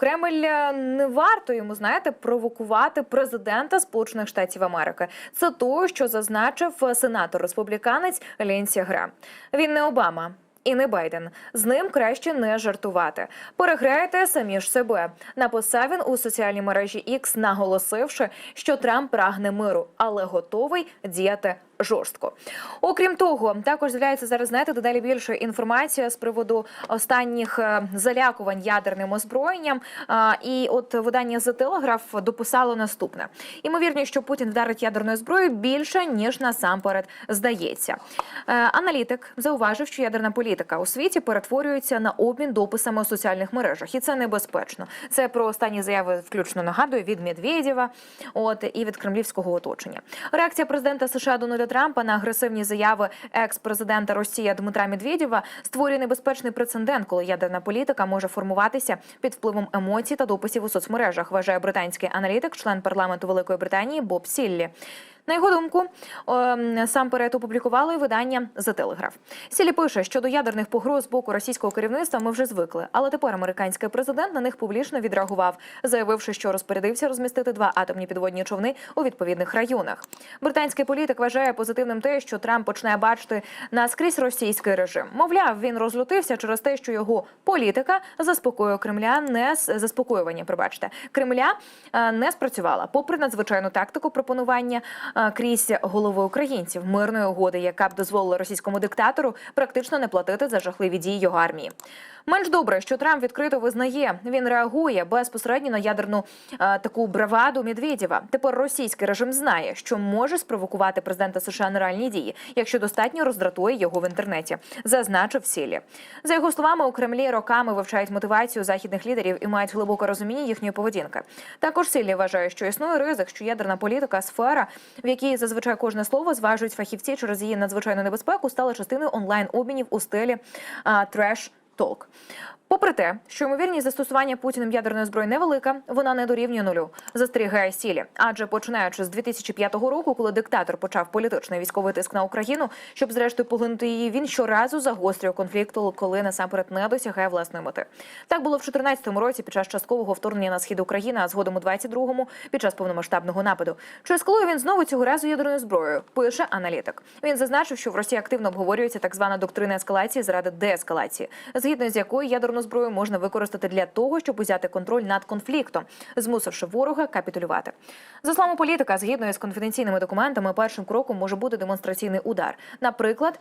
Кремль е, не варто йому знаєте провокувати президента Сполучених Штатів Америки. Це то, що зазначив е, сенатор республіканець Лінсі Грем. Він не Обама. І не Байден з ним краще не жартувати. Переграєте самі ж себе. Написав він у соціальній мережі X, наголосивши, що Трамп прагне миру, але готовий діяти жорстко. Окрім того, також з'являється зараз знаєте дедалі більше інформація з приводу останніх е, залякувань ядерним озброєнням. І от видання The Telegraph дописало наступне: імовірність, що Путін вдарить ядерною зброєю більше ніж насамперед здається. Е, Аналітик зауважив, що ядерна політика у світі перетворюється на обмін дописами у соціальних мережах, і це небезпечно. Це про останні заяви, включно нагадую, від Медведєва, от і від кремлівського оточення. Реакція президента США Дональда Трампа на агресивні заяви екс-президента Росії Дмитра Медведєва створює небезпечний прецедент, коли ядерна політика може формуватися під впливом емоцій та дописів у соцмережах. Вважає британський аналітик, член парламенту Великої Британії Боб Сіллі. На його думку, ем, сам перед опублікували видання The Telegraph. Сілі пише, що до ядерних погроз з боку російського керівництва ми вже звикли, але тепер американський президент на них публічно відреагував, заявивши, що розпорядився розмістити два атомні підводні човни у відповідних районах. Британський політик вважає позитивним те, що Трамп почне бачити наскрізь російський режим. Мовляв, він розлютився через те, що його політика заспокоює Кремля не с- заспокоювання. Пробачте, Кремля е, не спрацювала, попри надзвичайну тактику пропонування крізь голови українців мирної угоди, яка б дозволила російському диктатору практично не платити за жахливі дії його армії. Менш добре, що Трамп відкрито визнає, він реагує безпосередньо на ядерну е, таку браваду Медведєва. Тепер російський режим знає, що може спровокувати президента США на реальні дії, якщо достатньо роздратує його в інтернеті, зазначив Сілі. За його словами, у Кремлі роками вивчають мотивацію західних лідерів і мають глибоке розуміння їхньої поведінки. Також Сілі вважає, що існує ризик, що ядерна політика сфера, в якій зазвичай кожне слово зважують фахівці через її надзвичайну небезпеку, стала частиною онлайн обмінів у стилі а, треш толк. Попри те, що ймовірність застосування Путіним ядерної зброї невелика, вона не дорівнює нулю. Застерігає сілі. Адже починаючи з 2005 року, коли диктатор почав політичний військовий тиск на Україну, щоб зрештою поглинути її, він щоразу загострює конфлікт, коли насамперед не досягає власної мети. Так було в 2014 році під час часткового вторгнення на схід України, а згодом у 22-му під час повномасштабного нападу. Чи ескалує він знову цього разу ядерною зброєю? Пише аналітик. Він зазначив, що в Росії активно обговорюється так звана доктрина ескалації заради деескалації, згідно з якою ядерну зброю можна використати для того, щоб узяти контроль над конфліктом, змусивши ворога капітулювати. За словами політика, згідно з конфіденційними документами, першим кроком може бути демонстраційний удар. Наприклад.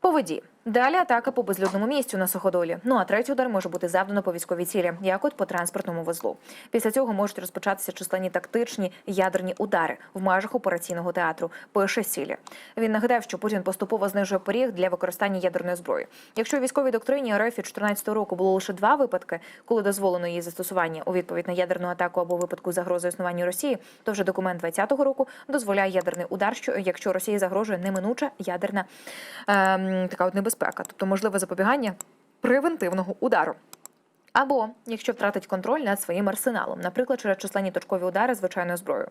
По воді далі атака по безлюдному місцю на суходолі. Ну а третій удар може бути завдано по військовій цілі, як от по транспортному вузлу. Після цього можуть розпочатися численні тактичні ядерні удари в межах операційного театру. Пише Сілі. Він нагадав, що Путін поступово знижує поріг для використання ядерної зброї. Якщо у військовій доктрині РФ від 2014 року було лише два випадки, коли дозволено її застосування у відповідь на ядерну атаку або випадку загрози існуванню Росії, то вже документ 2020 року дозволяє ядерний удар, що якщо Росії загрожує неминуча ядерна ем, така от небезпека, тобто можливе запобігання превентивного удару. Або якщо втратить контроль над своїм арсеналом, наприклад, через численні точкові удари звичайною зброєю.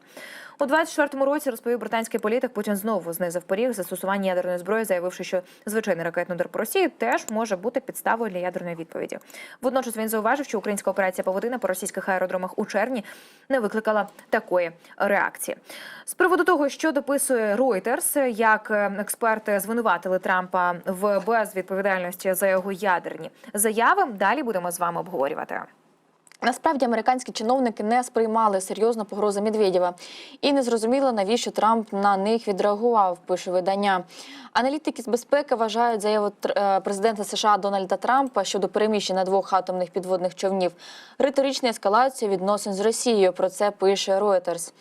У 24-му році розповів британський політик, Путін знову знизив поріг застосування ядерної зброї, заявивши, що звичайний ракетний удар по Росії теж може бути підставою для ядерної відповіді. Водночас він зауважив, що українська операція Паводина по російських аеродромах у червні не викликала такої реакції. З приводу того, що дописує Reuters, як е, експерти звинуватили Трампа в безвідповідальності за його ядерні заяви, далі будемо з вами обговорювати. Насправді американські чиновники не сприймали серйозно погрози Медведєва і не зрозуміло, навіщо Трамп на них відреагував. Пише видання. Аналітики з безпеки вважають заяву е, президента США Дональда Трампа щодо переміщення двох атомних підводних човнів риторичною ескалацією відносин з Росією. Про це пише Reuters.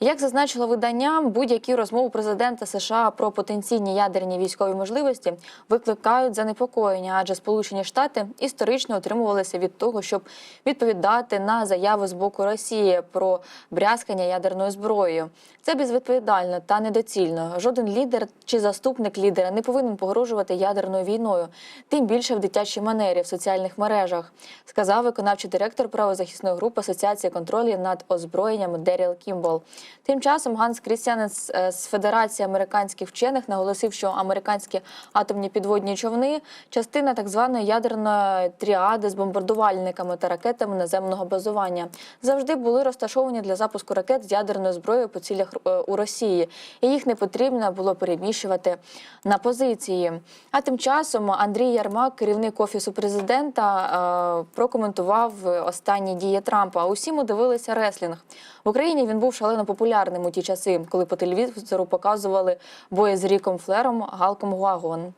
Як зазначило видання, будь-які розмови президента США про потенційні ядерні військові можливості викликають занепокоєння, адже Сполучені Штати історично утримувалися від того, щоб відповідати на заяви з боку Росії про брязкання ядерною зброєю. Це безвідповідально та недоцільно. Жоден лідер чи заступник лідера не повинен погрожувати ядерною війною, тим більше в дитячій манері в соціальних мережах, сказав виконавчий директор правозахисної групи Асоціації контролю над озброєнням Деріл Кімбол. Тим часом Ганс Крістіанець е, з Федерації американських вчених наголосив, що американські атомні підводні човни частина так званої ядерної тріади з бомбардувальниками та ракетами наземного базування, завжди були розташовані для запуску ракет з ядерною зброєю по цілях е, у Росії, і їх не потрібно було переміщувати на позиції. А тим часом Андрій Ярмак, керівник офісу президента, е, прокоментував останні дії Трампа. Усім дивилися реслінг в Україні. Він був шалено популярним у ті часи, коли по телевізору показували бої з Ріком Флером, Галком Гуагон.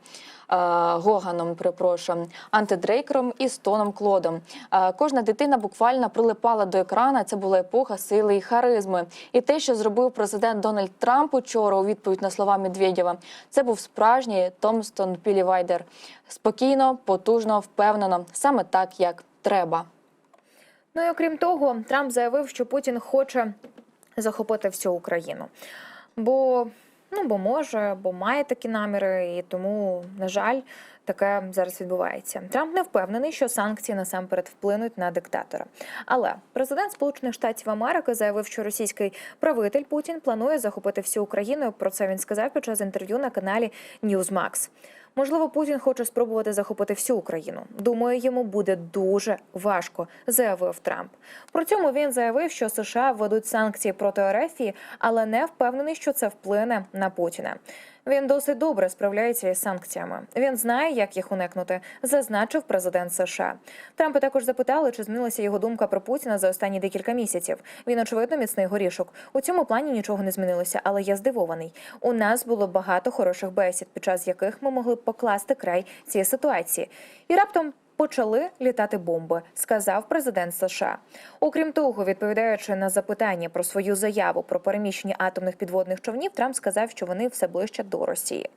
е, Гоганом, перепрошую, антидрейкером і Стоном Клодом. Е, Кожна дитина буквально прилипала до екрана. Це була епоха сили і харизми. І те, що зробив президент Дональд Трамп учора у відповідь на слова Медведєва, це був справжній Томстон Пілівайдер. Спокійно, потужно, впевнено, саме так, як треба. Ну і окрім того, Трамп заявив, що Путін хоче захопити всю Україну. Бо ну бо може, бо має такі наміри, і тому, на жаль, таке зараз відбувається. Трамп не впевнений, що санкції насамперед вплинуть на диктатора. Але президент Сполучених Штатів Америки заявив, що російський правитель Путін планує захопити всю Україну. Про це він сказав під час інтерв'ю на каналі Newsmax. Можливо, Путін хоче спробувати захопити всю Україну. Думаю, йому буде дуже важко, заявив Трамп. При цьому він заявив, що США введуть санкції проти Ерефії, але не впевнений, що це вплине на Путіна. Він досить добре справляється із санкціями. Він знає, як їх уникнути, зазначив президент США. Трампа також запитали, чи змінилася його думка про Путіна за останні декілька місяців. Він очевидно міцний горішок. У цьому плані нічого не змінилося, але я здивований. У нас було багато хороших бесід, під час яких ми могли покласти край цієї ситуації. І раптом. Почали літати бомби, сказав президент США. Окрім того, відповідаючи на запитання про свою заяву про переміщення атомних підводних човнів, Трамп сказав, що вони все ближче до Росії.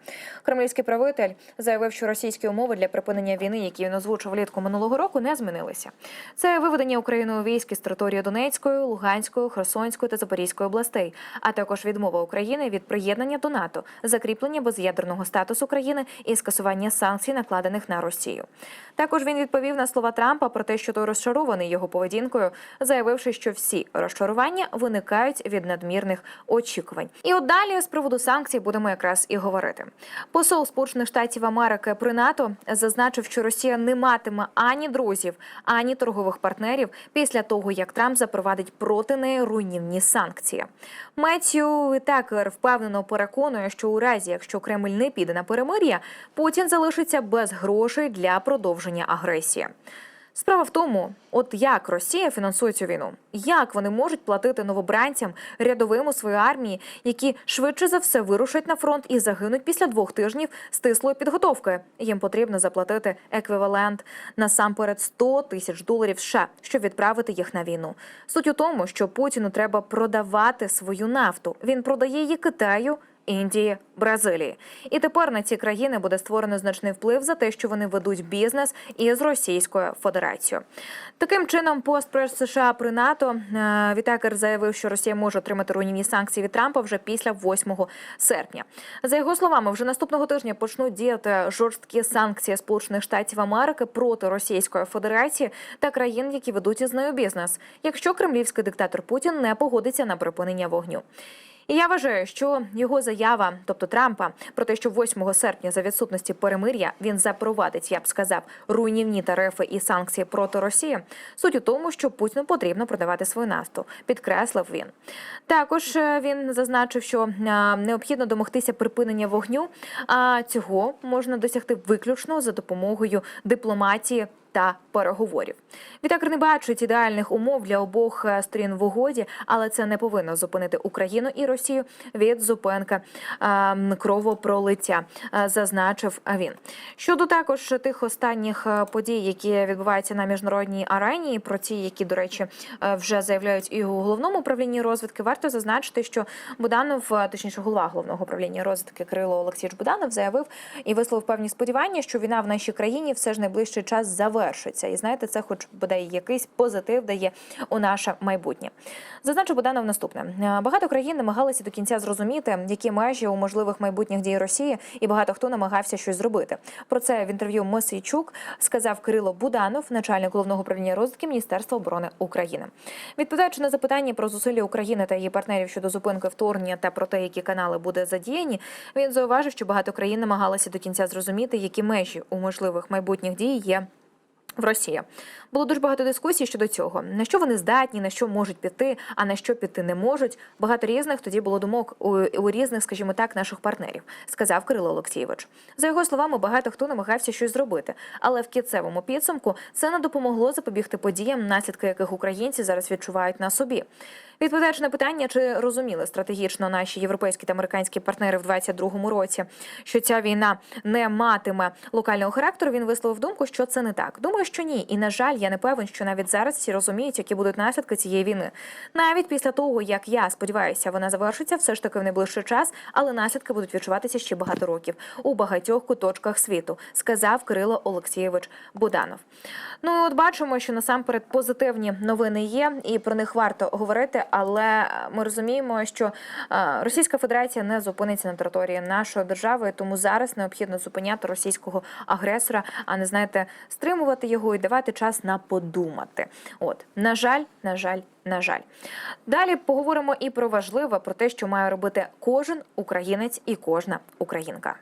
Кремлівський правитель заявив, що російські умови для припинення війни, які він озвучив влітку минулого року, не змінилися. Це виведення Україною військ із території Донецької, Луганської, Херсонської та Запорізької областей, а також відмова України від приєднання до НАТО, закріплення без'ядерного статусу країни і скасування санкцій, накладених на Росію. Також він відповів на слова Трампа про те, що той розчарований його поведінкою, заявивши, що всі розчарування виникають від надмірних очікувань. І от далі з приводу санкцій будемо якраз і говорити. Посол Сполучених Штатів Америки при НАТО зазначив, що Росія не матиме ані друзів, ані торгових партнерів після того, як Трамп запровадить проти неї руйнівні санкції. Меттью Такер впевнено переконує, що у разі, якщо Кремль не піде на перемир'я, Путін залишиться без грошей для продовження агресії. Справа в тому, от як Росія фінансує цю війну, як вони можуть платити новобранцям рядовим у своїй армії, які швидше за все вирушать на фронт і загинуть після двох тижнів стислої підготовки. Їм потрібно заплатити еквівалент насамперед 100 тисяч доларів США, щоб відправити їх на війну. Суть у тому, що Путіну треба продавати свою нафту. Він продає її Китаю. Індії, Бразилії, і тепер на ці країни буде створено значний вплив за те, що вони ведуть бізнес із Російською Федерацією. Таким чином, постпрес США при НАТО е, Вітакер заявив, що Росія може отримати руйнівні санкції від Трампа вже після 8 серпня. За його словами, вже наступного тижня почнуть діяти жорсткі санкції Сполучених Штатів Америки проти Російської Федерації та країн, які ведуть із нею бізнес, якщо кремлівський диктатор Путін не погодиться на припинення вогню. І я вважаю, що його заява, тобто Трампа, про те, що 8 серпня за відсутності перемир'я він запровадить, я б сказав, руйнівні тарифи і санкції проти Росії. Суть у тому, що Путіну потрібно продавати свою нафту, підкреслив він. Також е, він зазначив, що е, необхідно домогтися припинення вогню. А цього можна досягти виключно за допомогою дипломатії та переговорів. Відтак не бачить ідеальних умов для обох е, сторін в угоді, але це не повинно зупинити Україну і Росію від зупинки е, кровопролиття, е, зазначив він. Щодо також тих останніх е, подій, які відбуваються на міжнародній арені, про ті, які, до речі, вже заявляють і у головному управлінні розвідки, варто зазначити, що Буданов, точніше, голова головного управління розвідки Кирило Олексійович Буданов заявив і висловив певні сподівання, що війна в нашій країні все ж найближчий час завершиться. І знаєте, це, хоч буде якийсь позитив, дає у наше майбутнє. Зазначив Буданов наступне: Е, багато країн намагалися до кінця зрозуміти, які межі у можливих майбутніх дій Росії, і багато хто намагався щось зробити. Про це в інтерв'ю Мосійчук сказав Кирило Буданов, начальник головного управління розвідки Міністерства оборони України. Відповідаючи на запитання про зусилля України та її партнерів щодо зупинки вторгнення та про те, які канали буде задіяні, він зауважив, що багато країн намагалися до кінця зрозуміти, які межі у можливих майбутніх дій є в Росії. Було дуже багато дискусій щодо цього. На що вони здатні, на що можуть піти, а на що піти не можуть. Багато різних тоді було думок у, у різних, скажімо так, наших партнерів, сказав Кирило Олексійович. За його словами, багато хто намагався щось зробити, але в кінцевому підсумку це не допомогло запобігти подіям, наслідки яких українці зараз відчувають на собі. Відповідаючи на питання, чи розуміли стратегічно наші європейські та американські партнери в 22-му році, що ця війна не матиме локального характеру, він висловив думку, що це не так. Думаю, що ні. І на жаль, я не певен, що навіть зараз всі розуміють, які будуть наслідки цієї війни. Навіть після того, як я сподіваюся, вона завершиться, все ж таки в найближчий час, але наслідки будуть відчуватися ще багато років у багатьох куточках світу, сказав Кирило Олексійович Буданов. Ну і от бачимо, що насамперед позитивні новини є, і про них варто говорити. Але ми розуміємо, що е, Російська Федерація не зупиниться на території нашої держави, тому зараз необхідно зупиняти російського агресора, а не знаєте, стримувати його і давати час на подумати. От на жаль, на жаль, на жаль. Далі поговоримо і про важливе, про те, що має робити кожен українець і кожна українка.